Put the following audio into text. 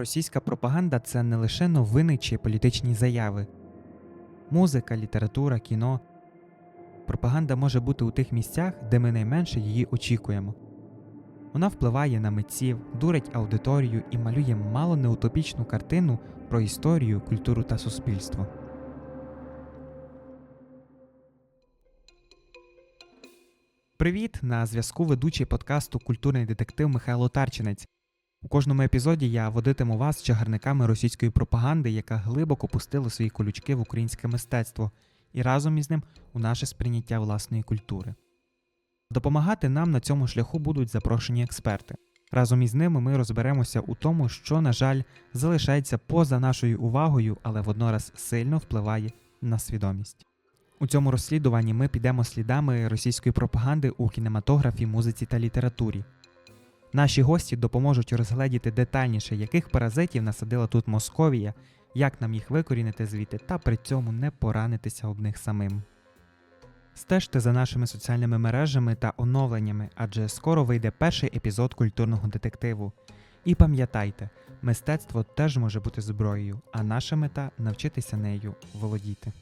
Російська пропаганда це не лише новини чи політичні заяви. Музика, література, кіно. Пропаганда може бути у тих місцях, де ми найменше її очікуємо. Вона впливає на митців, дурить аудиторію і малює мало неутопічну картину про історію, культуру та суспільство. Привіт! На зв'язку ведучий подкасту Культурний детектив Михайло Тарчинець. У кожному епізоді я водитиму вас чагарниками російської пропаганди, яка глибоко пустила свої колючки в українське мистецтво, і разом із ним у наше сприйняття власної культури. Допомагати нам на цьому шляху будуть запрошені експерти. Разом із ними ми розберемося у тому, що, на жаль, залишається поза нашою увагою, але воднораз сильно впливає на свідомість. У цьому розслідуванні ми підемо слідами російської пропаганди у кінематографі, музиці та літературі. Наші гості допоможуть розгледіти детальніше, яких паразитів насадила тут Московія, як нам їх викорінити звідти та при цьому не поранитися об них самим. Стежте за нашими соціальними мережами та оновленнями, адже скоро вийде перший епізод культурного детективу. І пам'ятайте, мистецтво теж може бути зброєю, а наша мета навчитися нею володіти.